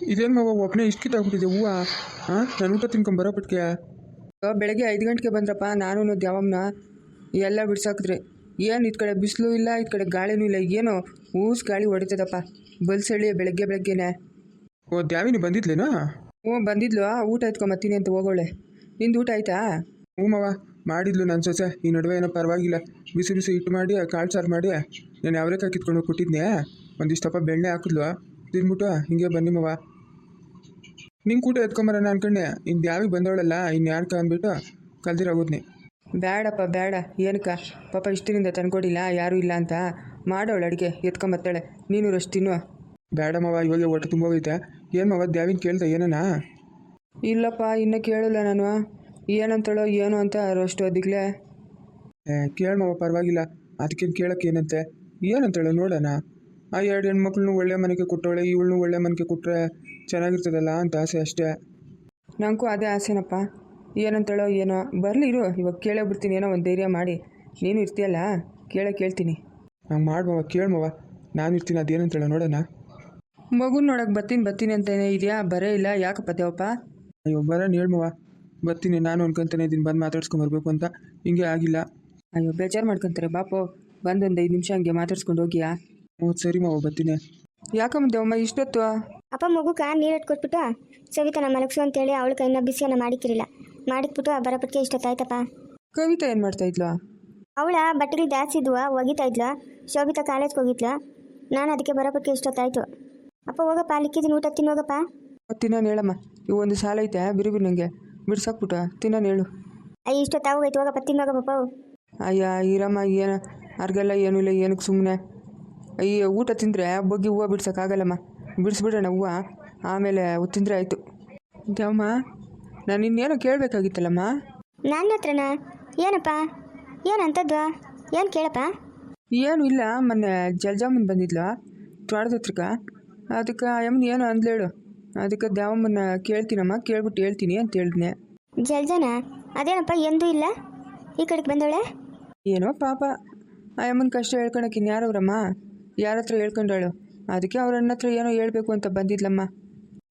ಇದೇನು ಮಗ ಒಬ್ಬನೇ ಇಷ್ಟು ಕಿತ್ತಾಗ್ಬಿಟ್ಟಿದೆ ಹೂವು? ಹಾಂ ನಾನು ಊಟ ತಿನ್ಕೊಂಬರೋ ಬಿಟ್ಕೆ ಬೆಳಗ್ಗೆ ಐದು ಗಂಟೆಗೆ ಬಂದ್ರಪ್ಪ ನಾನು ದ್ಯಾವಮ್ಮನ ಎಲ್ಲ ಬಿಡ್ಸಾಕಿದ್ರೆ ಏನು ಇದು ಕಡೆ ಬಿಸಿಲು ಇಲ್ಲ ಇದು ಕಡೆ ಗಾಳಿನೂ ಇಲ್ಲ ಏನೋ? ಊಸ್ ಗಾಳಿ ಹೊಡಿತದಪ್ಪ. ಬಲ್ಸಳ್ಳಿ ಬೆಳಗ್ಗೆ ಬೆಳಗ್ಗೆನೆ. ಓ ದ್ಯಾವಿನಿ ಬಂದಿದ್ಲೇನಾ? ಹ್ಞೂ ಬಂದಿದ್ಲು. ಊಟ ಎತ್ಕೊಂಬತ್ತೀನಿ ಅಂತ ಹೋಗೋಳೆ. ನಿಂದು ಊಟ ಆಯ್ತಾ? ಹ್ಞೂ ಮವ. ಮಾಡಿದ್ಲು ನನ್ನ ಸೊಸೆ. ಈ ನಡುವೆ ಏನೋ ಪರವಾಗಿಲ್ಲ. ಬಿಸಿ ಬಿಸಿ ಹಿಟ್ಟು ಮಾಡಿ ಕಾಳು ಸಾರು ಮಾಡಿ. ನಾನು ಅವರೇಕಾಯಿ ಕಿತ್ಕೊಂಡು ಕೊಟ್ಟಿದ್ನೆ? ಒಂದಿಷ್ಟಪ್ಪ ಬೆಣ್ಣೆ ಹಾಕಿದ್ಲು. ತಿಂದ್ಬಿಟ್ಟು ಹಿಂಗೆ ಬನ್ನಿ ಮವ. ನಿಂಗೆ ಕೂಟ ಎತ್ಕೊಂಬರೋಣ ಅನ್ಕೊಂಡೆ. ಇನ್ನು ದ್ಯಾವಿಗೆ ಬಂದವಳಲ್ಲ ಇನ್ನು ಯಾರ್ಕ ಅಂದ್ಬಿಟ್ಟು ಕಲ್ದಿರೋಗೋದ್ನಿ ಬೇಡಪ್ಪ ಬೇಡ ಏನಕ್ಕ? ಪಾಪ ಇಷ್ಟಿನಿಂದ ತಂದ್ಕೊಡಿಲ್ಲ ಯಾರೂ ಇಲ್ಲ ಅಂತ. ಮಾಡೋಳು ಅಡುಗೆ ಎತ್ಕೊಂಬತ್ತಾಳೆ ನೀನು ರಷ್ಟು ತಿನ್ನು ಬೇಡ ಮವ ಇವಾಗ ಹೊಟ್ಟೆ ತುಂಬೋಗೈತೆ ಏನು ಮವ ದ್ಯಾವಿನ ಕೇಳ್ದೆ ಏನನಾ? ಇಲ್ಲಪ್ಪ ಇನ್ನೂ ಕೇಳಲ್ಲ ನಾನು. ಏನಂತಳೋ ಏನು ಅಂತ ಅಷ್ಟು ಅದಿಗ್ಲೇ ಏ ಕೇಳ ಮವ ಪರವಾಗಿಲ್ಲ. ಅದಕ್ಕೇನು ಕೇಳಕ್ಕೆ ಏನಂತೆ? ಏನಂತಳೋ ನೋಡೋಣ. ಆ ಎರಡು ಹೆಣ್ಮಕ್ಳನ್ನೂ ಒಳ್ಳೆ ಮನೆಗೆ ಕೊಟ್ಟವಳೆ ಇವಳನ್ನೂ ಒಳ್ಳೆ ಮನೆಗೆ ಕೊಟ್ಟರೆ ಚೆನ್ನಾಗಿರ್ತದಲ್ಲ ಅಂತ ಆಸೆ ಅಷ್ಟೇ. ನನಗೂ ಅದೇ ಆಸೆನಪ್ಪ. ಏನಂತೇಳೋ ಏನೋ. ಬರಲಿ ಇರು ಇವಾಗ ಕೇಳೇ ಬಿಡ್ತೀನಿ ಏನೋ ಒಂದು ಧೈರ್ಯ ಮಾಡಿ. ನೀನು ಇರ್ತೀಯಲ್ಲ? ಕೇಳೇ ಕೇಳ್ತೀನಿ. ನಂಗೆ ಮಾಡ್ಬವ ಕೇಳ್ಮವ ನಾನು ಇರ್ತೀನಿ ಅದೇನಂತೇಳ ನೋಡೋಣ. ಮಗುನ ನೋಡಕ್ಕೆ ಬರ್ತೀನಿ ಬರ್ತೀನಿ ಅಂತಾನೆ ಇದೆಯಾ? ಬರೇ ಇಲ್ಲ ಯಾಕಪ್ಪ ದೇವಪ್ಪ ಅಯ್ಯೋ ಬರೋಣ ಹೇಳ್ಮವ ಬರ್ತೀನಿ ನಾನು ಅನ್ಕೊಂತಾನೆ ಇದೀನಿ ಬಂದು ಮಾತಾಡ್ಸ್ಕೊಂಬರ್ಬೇಕು ಅಂತ. ಹಿಂಗೆ ಆಗಿಲ್ಲ. ಅಯ್ಯೋ ಬೇಜಾರು ಮಾಡ್ಕೊಂತಾರೆ ಬಾಪು. ಬಂದು ಒಂದು ಐದು ನಿಮಿಷ ಹಂಗೆ ಮಾತಾಡ್ಸ್ಕೊಂಡು ಹೋಗಿಯಾ? ಹ್ಞೂ ಸರಿ ಮಾವ ಬರ್ತೀನಿ. ಯಾಕಮ್ಮ ದೇವಮ್ಮ ಇಷ್ಟೊತ್ತು? ಅಪ್ಪ ಮಗು ಕಾ ನೀರು ಇಟ್ಕೊಟ್ಬಿಟ್ಟ ಸವಿತಾ ನಮ್ಮ ಮಲಗಿಸು ಅಂತೇಳಿ ಅವಳ ಕೈನ ಬಿಸಿಯನ್ನ ಮಾಡಿಕ್ಕಿರಲಿಲ್ಲ. ಮಾಡಿಕ್ಬಿಟ್ಟು ಇಷ್ಟೊತ್ತು ಇಷ್ಟೊತ್ತಾಯ್ತಪ್ಪ. ಕವಿತಾ ಏನು ಮಾಡ್ತಾ ಇದ್ಲು? ಅವಳ ಬಟ್ಟೆಗಳು ಜಾಸ್ತಿ ಇದ್ವ ಒಗಿತಾ ಇದ್ಲು. ಶೋಭಿತಾ ಕಾಲೇಜ್ಗೆ ಹೋಗಿದ್ಲ. ನಾನು ಅದಕ್ಕೆ ಬರೋಪಟ್ಟಿಗೆ ಇಷ್ಟೊತ್ತಾಯ್ತು. ಅಪ್ಪ ಹೋಗಪ್ಪ ಲಿಕ್ಕಿದ್ದೀನಿ ಊಟ ತಿನ್ನೋಗಪ್ಪ ತಿನ್ನೋನು ಹೇಳಮ್ಮ. ಇವು ಒಂದು ಸಾಲ ಐತೆ ಬಿರು ಬಿರು ನನಗೆ ಬಿಡ್ಸಾಕ್ಬಿಟ್ಟು ತಿನ್ನೋನು ಹೇಳು. ಅಯ್ಯ ಇಷ್ಟೊತ್ತಾಗೋಗೈತೆ ಹೋಗಪ್ಪ ತಿನ್ನೋಗಪ್ಪ ಅಯ್ಯ ಈರಮ್ಮ ಏನು ಅರ್ಗೆಲ್ಲ ಏನೂ ಇಲ್ಲ ಏನಕ್ಕೆ ಸುಮ್ಮನೆ ಅಯ್ಯ ಊಟ ತಿಂದರೆ ಬಗ್ಗಿ ಹೂವು ಬಿಡ್ಸೋಕ್ಕಾಗಲ್ಲಮ್ಮ ಬಿಡಿಸ್ಬಿಡೋಣ ಹೂವು. ಆಮೇಲೆ ತಿಂದರೆ ಆಯಿತು. ದೇವಮ್ಮ ನಾನು ಇನ್ನೇನೋ ಕೇಳಬೇಕಾಗಿತ್ತಲ್ಲಮ್ಮ? ನನ್ನ ಹತ್ರನಾ? ಏನಪ್ಪ? ಏನಂತದ್ವಾ? ಏನು ಕೇಳಪ್ಪ? ಏನು ಇಲ್ಲ ಮೊನ್ನೆ ಜಲ್ಜಾಮನ್ ಬಂದಿದ್ಲು ತ್ವಾಡದ ಹತ್ರಕ್ಕೆ ಅದಕ್ಕೆ ಅಮ್ಮನ ಏನು ಅಂದ್ಲೇಳು ಅದಕ್ಕೆ ದೇವಮ್ಮನ ಕೇಳ್ತೀನಮ್ಮ ಕೇಳ್ಬಿಟ್ಟು ಹೇಳ್ತೀನಿ ಅಂತ ಹೇಳಿದ್ನೆ. ಜಲ್ಜಾನ? ಅದೇನಪ್ಪ ಎಂದೂ ಇಲ್ಲ? ಈ ಕಡೆಗೆ ಬಂದವಳೆ? ಏನೋ ಪಾಪ. ಆ ಅಮ್ಮನ ಕಷ್ಟ ಹೇಳ್ಕೊಳಕ್ಕೆ ಇನ್ಯಾರವ್ರಮ್ಮ? ಯಾರ ಹತ್ರ ಹೇಳ್ಕೊಂಡಾಳು? ಅದಕ್ಕೆ ಅವ್ರ ಅಣ್ಣ ಹತ್ರ ಏನೋ ಹೇಳ್ಬೇಕು ಅಂತ ಬಂದಿದ್ಲಮ್ಮ.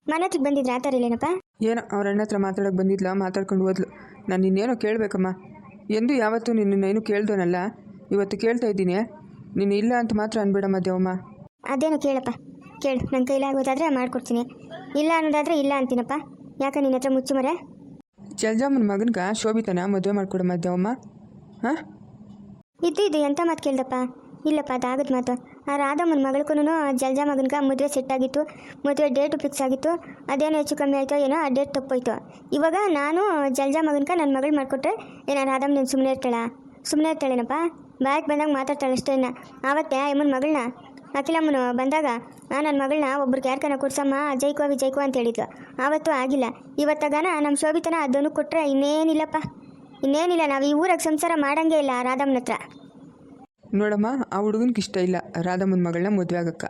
ಮನೆ ಹತ್ರಕ್ಕೆ ಬಂದಿದ್ರೆ? ಆ ಥರ ಇಲ್ಲೇನಪ್ಪ? ಏನೋ ಅವ್ರ ಅಣ್ಣ ಹತ್ರ ಮಾತಾಡೋಕೆ ಬಂದಿದ್ಲ? ಮಾತಾಡ್ಕೊಂಡು ಹೋದ್ಲು. ನಾನು ಇನ್ನೇನೋ ಕೇಳಬೇಕಮ್ಮ. ಎಂದು ಯಾವತ್ತೂ ನಿನ್ನನ್ನು ಕೇಳ್ದೋನಲ್ಲ ಇವತ್ತು ಕೇಳ್ತಾ ಇದ್ದೀನಿ. ನೀನು ಇಲ್ಲ ಅಂತ ಮಾತ್ರ ಅನ್ಬೇಡಮ್ಮ ದೇವಮ್ಮ. ಅದೇನು ಕೇಳಪ್ಪ. ಕೇಳು. ನನ್ನ ಕೈಲಾಗೋದಾದ್ರೆ ಮಾಡ್ಕೊಡ್ತೀನಿ. ಇಲ್ಲ ಅನ್ನೋದಾದ್ರೆ ಇಲ್ಲ ಅಂತೀನಪ್ಪ. ಯಾಕ ನಿನ್ನ ಹತ್ರ ಮುಚ್ಚು ಮರೆ? ಜಲ್ಜಾಮನ ಮಗನ್ಗ ಶೋಭಿತನ ಮದುವೆ ಮಾಡ್ಕೊಡಮ್ಮ ದೇವಮ್ಮ. ಹಾಂ? ಇದ್ದು ಇದು ಎಂಥ ಮಾತು ಕೇಳ್ದಪ್ಪ? ಇಲ್ಲಪ್ಪ ಅದಾಗದ ಮಾತು. ಆ ರಾಧಮ್ಮನ ಮಗಳಿಗೂ ಜಲ್ಜಾ ಮಗನ್ಕ ಮದುವೆ ಸೆಟ್ ಆಗಿತ್ತು, ಮದುವೆ ಡೇಟು ಫಿಕ್ಸ್ ಆಗಿತ್ತು, ಅದೇನೋ ಹೆಚ್ಚು ಕಮ್ಮಿ ಆಯಿತೋ ಏನೋ ಆ ಡೇಟ್ ತಪ್ಪೋಯ್ತು. ಇವಾಗ ನಾನು ಜಲ್ಜಾ ಮಗನ್ಕ ನನ್ನ ಮಗಳು ಮಾಡಿಕೊಟ್ರೆ ಏನೋ ರಾಧಮ್ಮ ನೀನು ಸುಮ್ಮನೆ ಇರ್ತಾಳ? ಸುಮ್ಮನೆ ಇರ್ತಾಳೇನಪ್ಪ? ಬ್ಯಾಗ್ ಬಂದಾಗ ಮಾತಾಡ್ತಾಳೆ ಅಷ್ಟೇ ಆವತ್ತೆ ಅಮ್ಮನ ಮಗಳನ್ನ? ಅಖಿಲಮ್ಮನು ಬಂದಾಗ ನನ್ನ ಮಗಳನ್ನ ಒಬ್ರಿಗೆ ಯಾರ್ಕನ ಕೊಡ್ಸಮ್ಮ, ಜೈಕೋ ವಿಜಯ್ಕೋ ಅಂತ ಹೇಳಿದ್ಲು. ಆವತ್ತು ಆಗಿಲ್ಲ. ಇವತ್ತಾಗನ ನಮ್ಮ ಶೋಭಿತನ ಅದನ್ನು ಕೊಟ್ಟರೆ ಇನ್ನೇನಿಲ್ಲಪ್ಪ. ಇನ್ನೇನಿಲ್ಲ, ನಾವು ಈ ಊರಾಗ ಸಂಸಾರ ಮಾಡಂಗೇ ಇಲ್ಲ ರಾಧಮ್ಮನ ಹತ್ರ. ನೋಡಮ್ಮ, ಆ ಹುಡುಗನ್ಗೆ ಇಷ್ಟ ಇಲ್ಲ. ರಾಧಮ್ಮನ ಮಗಳನ್ನ ಮದುವೆ ಆಗಕ್ಕ.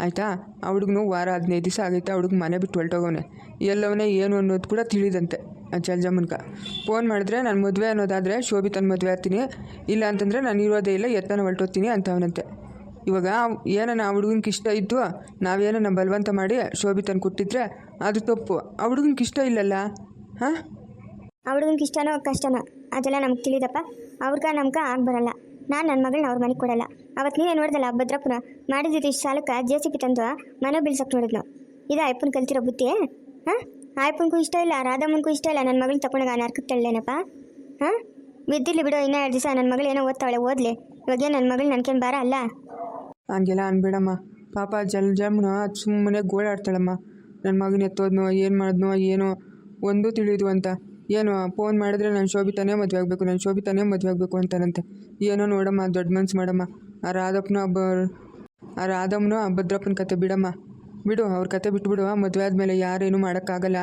ಆಯಿತಾ? ಆ ಹುಡುಗನು ವಾರ ಹದಿನೈದು ದಿವಸ ಆಗೈತೆ, ಆ ಹುಡುಗ ಮನೆ ಬಿಟ್ಟು ಹೊಲ್ಟೋಗವನೆ ಎಲ್ಲವನೇ ಏನು ಅನ್ನೋದು ಕೂಡ ತಿಳಿದಂತೆ ಆ ಜಲ್ಜಮ್ಮನ್ಕ ಫೋನ್ ಮಾಡಿದ್ರೆ, ನಾನು ಮದುವೆ ಅನ್ನೋದಾದರೆ ಶೋಭಿತನ ಮದುವೆ ಆಗ್ತೀನಿ. ಇಲ್ಲ ಅಂತಂದರೆ ನಾನು ಇರೋದೇ ಇಲ್ಲ ಎತ್ತನ ಹೊಲ್ಟೋಗ್ತೀನಿ ಅಂತವನಂತೆ. ಇವಾಗ ಏನನ ಆ ಹುಡುಗನ್ಗೆ ಇಷ್ಟ ಇದ್ದು ನಾವೇನನ್ನ ಬಲವಂತ ಮಾಡಿ ಶೋಭಿತನ ಕೊಟ್ಟಿದ್ರೆ ಅದು ತಪ್ಪು. ಆ ಹುಡುಗನ್ಗೆ ಇಷ್ಟ ಇಲ್ಲಲ್ಲ? ಹಾಂ? ಆ ಹುಡುಗನ್ಗೆ ಇಷ್ಟನೋ ಕಷ್ಟನೋ ಅದೆಲ್ಲ ನಮ್ಗೆ ತಿಳಿದಪ್ಪ. ಅವ್ರಿಗೆ ನಮ್ಗೆ ಆಗ ಬರಲ್ಲ ನಾನು ನನ್ನ ಮಗಳನ್ನ ಅವ್ರ ಮನೆಗೆ ಕೊಡಲ್ಲ. ಅವತ್ತು ನೀನೇ ನೋಡ್ದಲ್ಲ ಭದ್ರಪುರ ಮಾಡಿದ್ದು ಇಷ್ಟು ಸಾಲಕ್ಕೆ ಜೆ ಸಿ ಪಿ ತಂದು ಮನೆ ಬೀಳ್ಸಕ್ಕೆ ನೋಡಿದ್ಲು. ಇದು ಅಯ್ಯಪ್ಪನ ಕಲ್ತಿರೋ ಬುದ್ಧಿ, ಹಾಂ? ಅಯ್ಯಪ್ಪನಿಗೂ ಇಷ್ಟ ಇಲ್ಲ, ರಾಧಮ್ಮನಿಗೂ ಇಷ್ಟ ಇಲ್ಲ ನನ್ನ ಮಗಳನ್ನ ತಗೊಂಡಾಗ ನಾನು ಅರ್ಕಕ್ಕೆ ತಳ್ಳೇನಪ್ಪ ಹಾಂ? ಬಿದ್ದಿರಲಿ ಬಿಡು ಇನ್ನೂ ಎರಡು ದಿವಸ ನನ್ನ ಮಗಳು ಏನೋ ಓದ್ತಾಳೆ ಓದ್ಲಿ. ಇವಾಗೇ ನನ್ನ ಮಗಳು ನನ್ಕೇನು ಬಾರ ಅಲ್ಲ? ಹಂಗೆಲ್ಲ ಅನ್ಬೇಡಮ್ಮ. ಪಾಪ ಜಲ್ ಜಮ್ನ ಸುಮ್ಮನೆ ಗೋಳಾಡ್ತಾಳಮ್ಮ. ನನ್ನ ಮಗನ ಎತ್ತೋದ್ನೋ, ಏನು ಮಾಡಿದ್ನೋ, ಏನೋ, ಒಂದೂ ತಿಳಿದು ಅಂತ. ಏನು ಫೋನ್ ಮಾಡಿದ್ರೆ ನಾನು ಶೋಭಿತಾನೇ ಮದುವೆ ಆಗಬೇಕು, ನಾನು ಶೋಭಿತಾನೇ ಮದುವೆ ಆಗಬೇಕು ಅಂತಾನಂತೆ. ಏನೋ ನೋಡಮ್ಮ, ದೊಡ್ಡ ಮನ್ಸು ಮಾಡಮ್ಮ. ಆ ರಾಧಪ್ಪನ ಹಬ್ಬ, ಆ ರಾಧಮ್ಮನೋ, ಆ ಭದ್ರಪ್ಪನ ಕತೆ ಬಿಡಮ್ಮ. ಬಿಡು, ಅವ್ರ ಕತೆ ಬಿಟ್ಬಿಡು ಮದುವೆ ಆದಮೇಲೆ ಯಾರೇನು ಮಾಡೋಕ್ಕಾಗಲ್ಲ.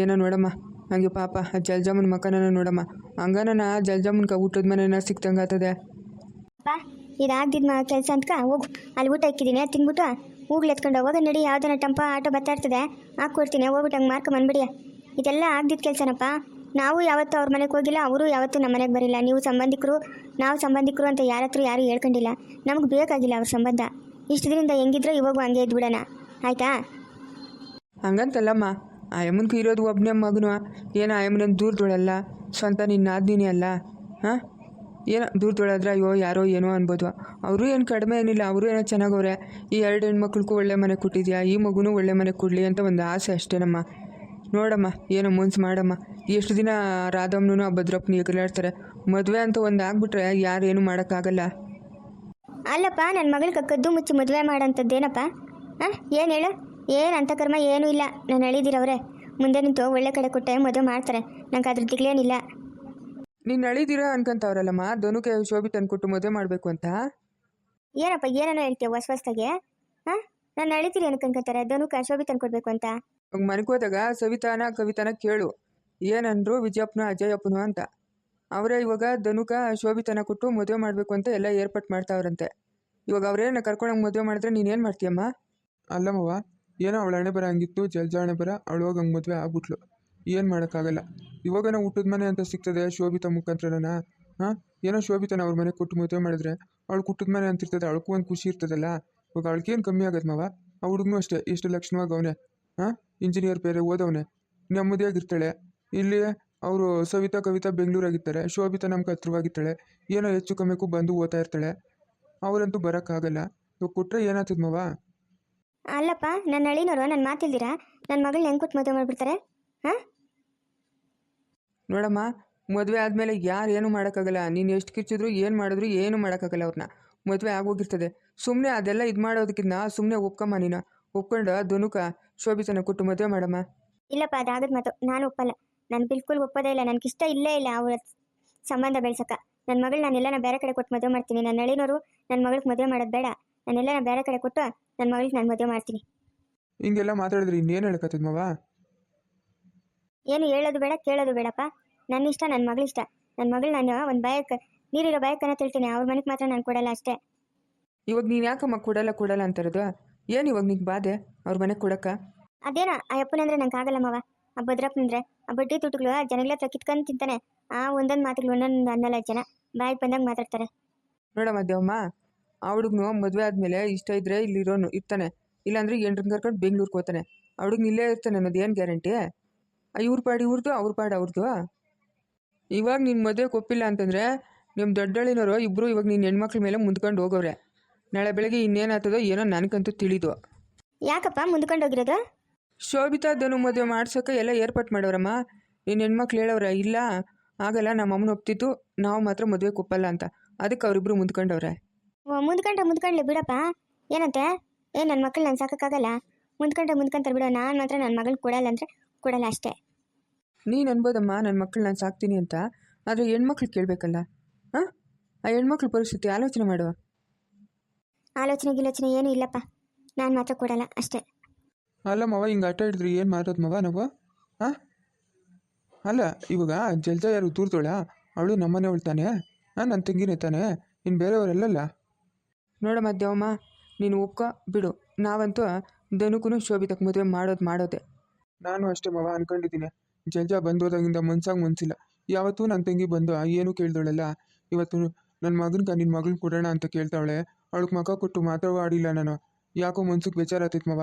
ಏನೋ ನೋಡಮ್ಮ, ಹಂಗೆ ಪಾಪ, ಆ ಜಲ್ಜಾಮನ್ ಮಕ್ಕನ ನೋಡಮ್ಮ. ಹಂಗನ ಜಲ್ಜಮ್ಮನ್ಕ ಊಟದ ಮನೆನ ಸಿಕ್ತಂಗೆ ಆಗ್ತದೆ. ಅಪ್ಪ, ಇದಾಗ್ದಿದ್ ಕೆಲಸ ಅಂತ ಹೋಗು, ಅಲ್ಲಿ ಊಟ ಇಕ್ಕಿದ್ದೀನಿ ತಿನ್ಬಿಟ್ಟು ಹೂಗ್ಲು ಎತ್ಕೊಂಡು ಹೋಗೋದು ನಡಿ, ಯಾವ್ದಾನ ಟಂಪ, ಆಟೋ ಬರ್ತಾ ಇರ್ತದೆ ಹಾಕ್ಕೊಡ್ತೀನಿ ಹೋಗ್ಬಿಟ್ಟು ಹಂಗೆ ಮಾರ್ಕ ಬಂದ್ಬಿಡಿ. ಇದೆಲ್ಲ ಆಗ್ದಿದ್ದ ಕೆಲಸನಪ್ಪ. ನಾವು ಯಾವತ್ತೂ ಅವ್ರ ಮನೆಗೆ ಹೋಗಿಲ್ಲ, ಅವರು ಯಾವತ್ತೂ ನಮ್ಮ ಮನೆಗೆ ಬರಿಲ್ಲ ನೀವು ಸಂಬಂಧಿಕರು, ನಾವು ಸಂಬಂಧಿಕರು ಅಂತ ಯಾರ ಹತ್ರ ಯಾರು ಹೇಳ್ಕೊಂಡಿಲ್ಲ. ನಮಗೆ ಬೇಕಾಗಿಲ್ಲ ಅವ್ರ ಸಂಬಂಧ. ಇಷ್ಟು ದಿನದಿಂದ ಹೆಂಗಿದ್ರೋ ಇವಾಗೂ ಹಂಗೆ ಇದ್ಬಿಡೋಣ ಆಯ್ತಾ? ಹಂಗಂತಲ್ಲಮ್ಮ, ಆ ಯಮ್ಮನ್ಗೆ ಇರೋದು ಒಬ್ಬನೇ ಮಗನು. ಏನು ಆ ಯಮ್ಮನ ದೂರದೊಳಲ್ಲ ಸ್ವಂತ ನಿನ್ನ ಆದ್ನೀನಿ ಅಲ್ಲ? ಹಾಂ? ಏನೋ ದೂರದೊಳಾದ್ರೆ ಅಯ್ಯೋ, ಯಾರೋ ಏನೋ ಅನ್ಬೋದು. ಅವರು ಏನು ಕಡಿಮೆ ಏನಿಲ್ಲ, ಅವರು ಏನೋ ಚೆನ್ನಾಗವ್ರೆ ಈ ಎರಡು ಹೆಣ್ಮಕ್ಳಿಗೂ ಒಳ್ಳೆ ಮನೆ ಕೊಟ್ಟಿದ್ಯಾ? ಈ ಮಗುನೂ ಒಳ್ಳೆ ಮನೆ ಕೊಡಲಿ ಅಂತ ಒಂದು ಆಸೆ ಅಷ್ಟೇನಮ್ಮ. ನೋಡಮ್ಮ ಏನೋ ಮುನ್ಸು ಮಾಡಮ್ಮ. ಎಷ್ಟು ದಿನ ರಾಧಮ್ಮನೂ ಆ ಭದ್ರಪ್ಪನ ಎಗಲಾಡ್ತಾರೆ. ಮದುವೆ ಅಂತ ಒಂದು ಆಗ್ಬಿಟ್ರೆ ಯಾರೇನು ಮಾಡೋಕ್ಕಾಗಲ್ಲ. ಅಲ್ಲಪ್ಪ ನನ್ನ ಮಗಳಿಗೆ ಕದ್ದು ಮುಚ್ಚಿ ಮದುವೆ ಮಾಡೋಂಥದ್ದೇನಪ್ಪ ಹಾಂ ಏನು ಹೇಳು? ಏನು ಅಂತ ಕರ್ಮ ಏನೂ ಇಲ್ಲ. ನಾನು ಹೇಳಿದಿರವ್ರೆ ಮುಂದೆ ನಿಂತು ಒಳ್ಳೆ ಕಡೆ ಕೊಟ್ಟೆ ಮದುವೆ ಮಾಡ್ತಾರೆ. ನಂಗೆ ಅದ್ರ ದಿಗ್ಲೇನಿಲ್ಲ. ನೀನು ನಳಿದಿರ ಅನ್ಕೊಂತವ್ರಲ್ಲಮ್ಮ ಧನುಕೆ ಶೋಭಿ ತಂದ್ಕೊಟ್ಟು ಮದುವೆ ಮಾಡಬೇಕು ಅಂತ? ಏನಪ್ಪ ಏನೇನೋ ಹೇಳ್ತೀಯ ಹೊಸ ಹೊಸ್ದಾಗೆ? ಹಾಂ ನಾನು ಅಳಿತೀರಿ ಅನ್ಕೊಂತಾರೆ ಧನುಕ ಶೋಭಿ ತಂದ್ಕೊಡ್ಬೇಕು ಅಂತ? ಇವಾಗ ಮನೆಗೆ ಹೋದಾಗ ಸವಿತಾನ ಕವಿತಾನ ಕೇಳು. ಏನಂದ್ರು ವಿಜಯಪ್ಪನ ಅಜಯಪ್ಪನು ಅಂತ. ಅವರೇ ಇವಾಗ ಧನುಕ, ಶೋಭಿತನ ಕೊಟ್ಟು ಮದುವೆ ಮಾಡಬೇಕು ಅಂತ ಎಲ್ಲ ಏರ್ಪಾಟ್ ಮಾಡ್ತಾವ್ರಂತೆ. ಇವಾಗ ಅವ್ರೇನ ಕರ್ಕೊಂಡೋಗಿ ಮದುವೆ ಮಾಡಿದ್ರೆ ನೀನೇನು ಮಾಡ್ತೀಯಮ್ಮ? ಅಲ್ಲಮ್ಮವ್ವ ಏನೋ ಅವಳ ಹಣೆ ಬರ ಹಂಗಿತ್ತು, ಜಲ್ಜಾಣೆ ಬರ, ಅವಳು ಹೋಗಿ ಮದುವೆ ಆಗ್ಬಿಟ್ಲು. ಏನು ಮಾಡೋಕ್ಕಾಗಲ್ಲ. ಇವಾಗ ನಾವು ಊಟದ ಮನೆ ಅಂತ ಸಿಗ್ತದೆ ಶೋಭಿತ ಮುಖಾಂತರನ, ಹಾಂ? ಏನೋ ಶೋಭಿತನ ಅವ್ರ ಮನೆ ಕೊಟ್ಟು ಮದುವೆ ಮಾಡಿದ್ರೆ ಅವಳು ಕುಟ್ಟದ ಮನೆ ಅಂತ ಇರ್ತದೆ ಅವಳಕ್ಕೂ ಒಂದು ಖುಷಿ ಇರ್ತದಲ್ಲ. ಇವಾಗ ಅವಳಿಗೇನು ಕಮ್ಮಿ ಆಗತ್ತೆ ಮಾವ? ಆ ಹುಡುಗನೂ ಅಷ್ಟೇ ಎಷ್ಟು ಲಕ್ಷಣವಾಗಿ ಅವನೇ, ಹಾಂ? ಇಂಜಿನಿಯರ್ ಬೇರೆ ಓದವನೇ. ನೆಮ್ಮದಿಯಾಗಿರ್ತಾಳೆ. ಇಲ್ಲಿ ಅವರು ಸವಿತಾ ಕವಿತಾ ಬೆಂಗಳೂರಾಗಿರ್ತಾರೆ. ಶೋಭಿತಾ ನಮ್ಗೆ ಹತ್ರವಾಗಿರ್ತಾಳೆ. ಏನೋ ಹೆಚ್ಚು ಕಮ್ಮಿಗೂ ಬಂದು ಓದ್ತಾ ಇರ್ತಾಳೆ. ಅವರಂತೂ ಬರೋಕ್ಕಾಗಲ್ಲ ಇವಾಗ ಕೊಟ್ಟರೆ ಏನಾಗ್ತದ ಮವ? ಅಲ್ಲಪ್ಪ ನನ್ನ ಅಳಿನೋರು ನನ್ನ ಮಾತಿಲ್ದಿರಾ ನನ್ನ ಮಗಳನ್ನ ಹೆಂಗೆ ಕೊಟ್ಟು ಮದುವೆ ಮಾಡಿಬಿಡ್ತಾರೆ? ಹಾಂ? ನೋಡಮ್ಮ ಮದುವೆ ಆದಮೇಲೆ ಯಾರು ಏನು ಮಾಡೋಕ್ಕಾಗಲ್ಲ ನೀನು ಎಷ್ಟು ಕಿರ್ಚಿದ್ರು ಏನು ಮಾಡಿದ್ರು ಏನು ಮಾಡೋಕ್ಕಾಗಲ್ಲ ಅವ್ರನ್ನ ಮದುವೆ ಆಗೋಗಿರ್ತದೆ. ಸುಮ್ಮನೆ ಅದೆಲ್ಲ ಇದು ಮಾಡೋದಕ್ಕಿಂತ ಸುಮ್ಮನೆ ಒಪ್ಕಮ್ಮ ನೀನು. ಒಪ್ಕೊಂಡು ಧನುಕ ಶೋಭಿತನ ಕೊಟ್ಟು ಮದುವೆ ಮಾಡಮ್ಮ. ಇಲ್ಲಪ್ಪ ಅದಾಗದ ಮಾತು. ನಾನು ಒಪ್ಪಲ್ಲ. ನಾನು ಬಿಲ್ಕುಲ್ ಒಪ್ಪೋದೇ ಇಲ್ಲ. ನನಗೆ ಇಷ್ಟ ಇಲ್ಲೇ ಇಲ್ಲ ಅವರ ಸಂಬಂಧ ಬೆಳ್ಸಕ್ಕ ನನ್ನ ಮಗಳು ನಾನೆಲ್ಲ ಬೇರೆ ಕಡೆ ಕೊಟ್ಟು ಮದುವೆ ಮಾಡ್ತೀನಿ. ನನ್ನ ಅಳಿನವರು ನನ್ನ ಮಗಳಿಗೆ ಮದುವೆ ಮಾಡೋದು ಬೇಡ. ನಾನೆಲ್ಲ ಬೇರೆ ಕಡೆ ಕೊಟ್ಟು ನನ್ನ ಮಗಳಿಗೆ ನಾನು ಮದುವೆ ಮಾಡ್ತೀನಿ. ಹಿಂಗೆಲ್ಲ ಮಾತಾಡಿದ್ರೆ ಇನ್ನೇನು ಹೇಳಕತ್ತದ ಮಾವ? ಏನು ಹೇಳೋದು ಬೇಡ ಕೇಳೋದು ಬೇಡಪ್ಪ. ನನ್ನ ಇಷ್ಟ ನನ್ನ ಮಗಳ ಇಷ್ಟ. ನನ್ನ ಮಗಳು ನಾನು ಒಂದು ಬಾಯಕ್ಕೆ ನೀರಿರೋ ಬಾಯಕ್ಕನ್ನ ತಿಳ್ತೀನಿ. ಅವ್ರ ಮನೆಗೆ ಮಾತ್ರ ನಾನು ಕೊಡಲ್ಲ ಅಷ್ಟೇ. ಇವಾಗ ನೀನು ಯಾಕಮ್ಮ ಕೊಡಲ್ಲ ಕೊಡಲ್ಲ ಅಂತಾರದು? ಏನು ಇವಾಗ ನಿಂಗೆ ಬಾಧೆ? ಅವ್ರ ಮನೆಗೆ ಕೊಡಕ್ಕ? ಅದೇನೋ? ಆ ಅಪ್ಪನಂದ್ರೆ ನಂಗೆ ಆಗಲ್ಲ ಮಾವ. ಆ ಭದ್ರಪ್ಪನಂದ್ರೆ ಆ ಬಡ್ಡಿ ತುಟ್ಟುಗಳು ಆ ಜನಗಳ ಹತ್ರ ಕಿತ್ಕೊಂಡು ತಿಂತಾನೆ. ಆ ಒಂದೊಂದು ಮಾತುಗಳು ಒಂದೊಂದು ಅನ್ನಲ್ಲ ಜನ. ಬಾಯಿಗೆ ಬಂದಂಗೆ ಮಾತಾಡ್ತಾರೆ. ನೋಡಮ್ಮ ದೇವಮ್ಮ ಆ ಹುಡುಗನು ಮದುವೆ ಆದಮೇಲೆ ಇಷ್ಟ ಇದ್ರೆ ಇಲ್ಲಿ ಇರೋನು ಇರ್ತಾನೆ. ಇಲ್ಲಾಂದ್ರೆ ಎಂಟ್ರನ್ನ ಕರ್ಕೊಂಡು ಬೆಂಗ್ಳೂರ್ಗೆ ಹೋಗ್ತಾನೆ. ಆ ಹುಡುಗ ಇಲ್ಲೇ ಇರ್ತಾನೆ ಅನ್ನೋದು ಏನು ಗ್ಯಾರಂಟಿ? ಆ ಇವ್ರ ಪಾಡಿ ಇವ್ರದ್ದು ಅವ್ರ ಪಾಡಿ ಅವ್ರದ್ದು ಇವಾಗ ನಿನ್ನ ಮದುವೆಗೆ ಒಪ್ಪಿಲ್ಲ ಅಂತಂದರೆ ನಿಮ್ಮ ದೊಡ್ಡಳಿನವರು ಇಬ್ಬರು ಇವಾಗ ನಿನ್ನ ಹೆಣ್ಮಕ್ಳ ಮೇಲೆ ಮುಂದ್ಕೊಂಡು ಹೋಗವ್ರೆ. ನಾಳೆ ಬೆಳಗ್ಗೆ ಇನ್ನೇನಾಗ್ತದೋ ಏನೋ ನನಗಂತೂ ತಿಳಿದು. ಯಾಕಪ್ಪ ಮುಂದ್ಕೊಂಡೋಗಿರೋದು ಶೋಭಿತಾ ಧನು ಮದುವೆ ಮಾಡ್ಸೋಕೆ ಎಲ್ಲ ಏರ್ಪಾಟ್ ಮಾಡೋರಮ್ಮ. ನಿನ್ನ ಹೆಣ್ಮಕ್ಳು ಹೇಳೋರ ಇಲ್ಲ ಆಗಲ್ಲ ನಮ್ಮ ಅಮ್ಮನ ಒಪ್ತಿತ್ತು ನಾವು ಮಾತ್ರ ಮದುವೆ ಕೊಪ್ಪಲ್ಲ ಅಂತ. ಅದಕ್ಕೆ ಅವರಿಬ್ರು ಮುಂದ್ಕೊಂಡವ್ರೆ. ಓ ಮುಂದ್ಕೊಂಡ್ರೆ ಮುಂದ್ಕೊಂಡ್ಲಿ ಬಿಡಪ್ಪ. ಏನಂತೆ? ಏ ನನ್ನ ಮಕ್ಕಳು ನಾನು ಸಾಕೋಕ್ಕಾಗಲ್ಲ. ಮುಂದ್ಕೊಂಡ್ರೆ ಮುಂದ್ಕೊಂತಾರೆ ಬಿಡೋ. ನಾನು ಮಾತ್ರ ನನ್ನ ಮಗಳು ಕೊಡಲ್ಲ ಅಂದರೆ ಕೊಡಲ್ಲ ಅಷ್ಟೇ. ನೀನು ಅನ್ಬೋದಮ್ಮ ನನ್ನ ಮಕ್ಕಳು ನಾನು ಸಾಕ್ತೀನಿ ಅಂತ. ಆದರೆ ಹೆಣ್ಮಕ್ಳು ಕೇಳಬೇಕಲ್ಲ. ಹಾಂ? ಆ ಹೆಣ್ಮಕ್ಳು ಪರಿಸ್ಥಿತಿ ಆಲೋಚನೆ ಮಾಡುವ ಆಲೋಚನೆ ಗಿಲೋಚನೆ ಏನೂ ಇಲ್ಲಪ್ಪ. ನಾನು ಮಾತ್ರ ಕೊಡಲ್ಲ ಅಷ್ಟೇ. ಅಲ್ಲ ಮವ ಹಿಂಗೆ ಆಟ ಹಿಡಿದ್ರಿ ಏನು ಮಾಡೋದು ಮವ ನಾವು? ಹಾಂ ಅಲ್ಲ ಇವಾಗ ಜಲ್ಜ ಯಾರು ತೂರ್ತೋಳ ಅವಳು ನಮ್ಮನೆ ತಾನೆ? ಹಾಂ ನನ್ನ ತಂಗಿನೇ ತಾನೆ? ಇನ್ನು ಬೇರೆಯವರೆಲ್ಲಲ್ಲ? ನೋಡಮ್ಮ ದೇವಮ್ಮ ನೀನು ಒಪ್ಕೊ ಬಿಡು. ನಾವಂತೂ ಧನುಕೂ ಶೋಭಿತಕ್ಕೆ ಮದುವೆ ಮಾಡೋದು ಮಾಡೋದೆ. ನಾನು ಅಷ್ಟೇ ಮವ ಅನ್ಕೊಂಡಿದ್ದೀನಿ. ಜಲ್ಜ ಬಂದೋದಾಗಿಂದ ಮನ್ಸಾಗ ಮನ್ಸಿಲ್ಲ. ಯಾವತ್ತೂ ನನ್ನ ತಂಗಿ ಬಂದು ಏನೂ ಕೇಳ್ದವಳಲ್ಲ ಇವತ್ತು ನನ್ನ ಮಗನ್ಗೆ ನಿನ್ನ ಮಗನ ಕೊಡೋಣ ಅಂತ ಕೇಳ್ತಾವಳೆ. ಅವಳಿಗೆ ಮಗ ಕೊಟ್ಟು ಮಾತಾಡಿಲ್ಲ ನಾನು. ಯಾಕೋ ಮನ್ಸಿಗೆ ಬೇಜಾರಾತೈತೆ ಮವ.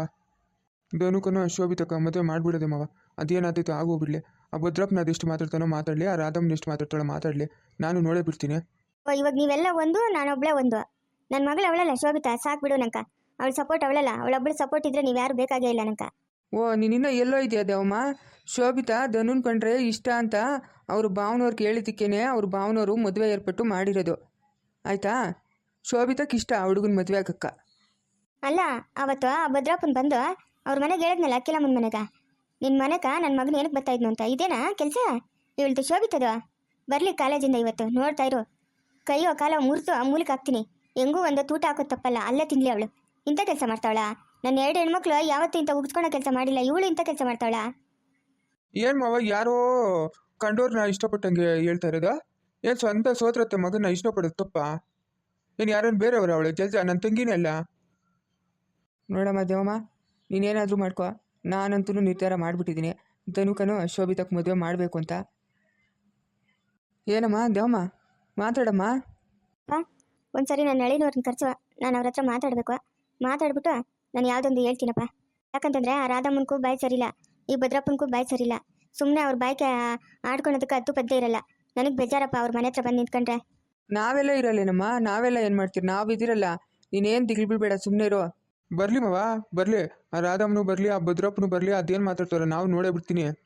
ಧನುಕನು ಶೋಭಿತಕ್ಕ ಮದುವೆ ಮಾಡಿಬಿಡೋದೆ ಮವ. ಅದೇನಾಗ್ತೈತೆ ಆಗೋಗ್ಬಿಡ್ಲಿ ಆ ಭದ್ರಪ್ಪನ ಅದೆಷ್ಟು ಮಾತಾಡ್ತಾನೋ ಮಾತಾಡ್ಲಿ ಆ ರಾಧಮ್ಮನ ಎಷ್ಟು ಮಾತಾಡ್ತಾಳೋ ಮಾತಾಡಲಿ. ನಾನು ನೋಡೇ ಬಿಡ್ತೀನಿ. ಇವಾಗ ನೀವೆಲ್ಲ ಒಂದು ನಾನೊಬ್ಳೆ ಒಂದು. ನನ್ನ ಮಗಳು ಅವಳಲ್ಲ ಶೋಭಿತಾ ಸಾಕು ಬಿಡು ನಂಕ. ಅವಳ ಸಪೋರ್ಟ್ ಅವಳಲ್ಲ. ಅವಳೊಬ್ಬಳು ಸಪೋರ್ಟ್ ಇದ್ರೆ ನೀವು ಯಾರು ಬೇಕಾಗೇ ಇಲ್ಲ ನಂಕ. ಓ ನೀನಿನ್ನ ಎಲ್ಲೋ ಇದೆಯಾ ದೇವಮ್ಮ? ಶೋಭಿತಾ ಧನುನ್ ಕಂಡ್ರೆ ಇಷ್ಟ ಅಂತ ಅವ್ರ ಭಾವನವ್ರಿಗೆ ಹೇಳಿದ್ದಕ್ಕೇನೆ ಅವ್ರ ಭಾವನವರು ಮದುವೆ ಏರ್ಪಟ್ಟು ಮಾಡಿರೋದು. ಆಯಿತಾ? ಶೋಭಿತಕ್ಕೆ ಇಷ್ಟ ಆ ಹುಡುಗನ ಮದುವೆ ಆಗಕ್ಕ? ಅಲ್ಲ ಅವತ್ತು ಆ ಭದ್ರಪ್ಪನ್ ಬಂದು ಅವ್ರ ಮನೆಗೆ ಹೇಳಿದ್ನಲ್ಲ ಅಕ್ಕಿಲಮ್ಮನ ಮನೆಗ. ನಿನ್ನ ಮನೆಗ ನನ್ನ ಮಗನ ಏನಕ್ಕೆ ಬರ್ತಾ ಇದ್ನು ಅಂತ ಇದೇನಾ ಕೆಲಸ? ಇವಳ್ದು ಶೋಭಿತದ? ಬರಲಿ ಕಾಲೇಜಿಂದ ಇವತ್ತು ನೋಡ್ತಾ ಇರು. ಕೈಯೋ ಕಾಲ ಮುರಿದು ಆ ಮೂಲಕ ಹಾಕ್ತೀನಿ. ಹೆಂಗೂ ಒಂದು ತೂಟ ಹಾಕೋ ತಪ್ಪಲ್ಲ ಅಲ್ಲೇ ತಿನ್ಲಿ ಅವಳು. ಇಂಥ ಕೆಲಸ ಮಾಡ್ತಾವಳ? ನನ್ನ ಎರಡು ಹೆಣ್ಮಕ್ಳು ಯಾವತ್ತೂ ಇಂಥ ಉಗಿಸ್ಕೊಳೋ ಕೆಲಸ ಮಾಡಿಲ್ಲ ಇವಳು ಇಂಥ ಕೆಲಸ ಮಾಡ್ತಾವಳ? ಏನು ಮಾವ ಯಾರೋ ಕಂಡೋರ್ನ ಇಷ್ಟಪಟ್ಟಂಗೆ ಹೇಳ್ತಾ ಇರೋದು? ಏನು ಸ್ವಂತ ಸೋತ್ರತ್ತೆ ಮಗನ ಇಷ್ಟಪಡೋದು ತಪ್ಪ? ಏನು ಯಾರನ್ನು ಬೇರೆಯವರು ಅವಳು ಜಲ್ಜ ನನ್ನ ತಂಗಿನೇ ಅಲ್ಲ? ನೋಡಮ್ಮ ದೇವಮ್ಮ ನೀನೇನಾದರೂ ಮಾಡ್ಕೋ. ನಾನಂತೂ ನಿರ್ಧಾರ ಮಾಡಿಬಿಟ್ಟಿದ್ದೀನಿ. ಧನುಕನು ಶೋಭಿತಕ್ಕೆ ಮದುವೆ ಮಾಡಬೇಕು ಅಂತ. ಏನಮ್ಮ ದೇವಮ್ಮ ಮಾತಾಡಮ್ಮ. ಹಾಂ ಒಂದ್ಸರಿ ನಾನು ನಳಿನವ್ರನ್ನ ಕರ್ಸುವ ನಾನು ಅವ್ರ ಹತ್ರ ಮಾತಾಡಬೇಕು. ಮಾತಾಡ್ಬಿಟ್ಟು ನಾನು ಯಾವುದೊಂದು ಹೇಳ್ತೀನಪ್ಪ. ಯಾಕಂತಂದ್ರೆ ಆ ರಾಧಮ್ಮನಿಗೂ ಬಾಯಿ ಸರಿಲ್ಲ ಈ ಭದ್ರಪ್ಪನಿಗೂ ಬಾಯಿ ಸರಿಲ್ಲ. ಸುಮ್ಮನೆ ಅವ್ರ ಬಾಯ್ಕೆ ಆಡ್ಕೊಳೋದಕ್ಕೆ ಹತ್ತು ಪದ್ಯ ಇರಲ್ಲ. ನನಗೆ ಬೇಜಾರಪ್ಪ ಅವ್ರ ಮನೆ ಹತ್ರ ಬಂದು ನಿಂತ್ಕೊಂಡ್ರೆ. ನಾವೆಲ್ಲ ಇರಲ್ಲೇನಮ್ಮ? ನಾವೆಲ್ಲ ಏನು ಮಾಡ್ತೀರಿ? ನಾವು ಇದಿರಲ್ಲ. ನೀನೇನು ದಿಗಿಲ್ ಬಿಡ್ಬೇಡ ಸುಮ್ಮನೆ ಇರೋ. ಬರಲಿ ಮವ, ಬರಲಿ. ಆ ರಾಧಮ್ಮನು ಬರಲಿ, ಆ ಭದ್ರಪ್ಪನು ಬರಲಿ, ಅದೇನು ಮಾತಾಡ್ತಾರೋ? ನಾವು ನೋಡೇ ಬಿಡ್ತೀನಿ.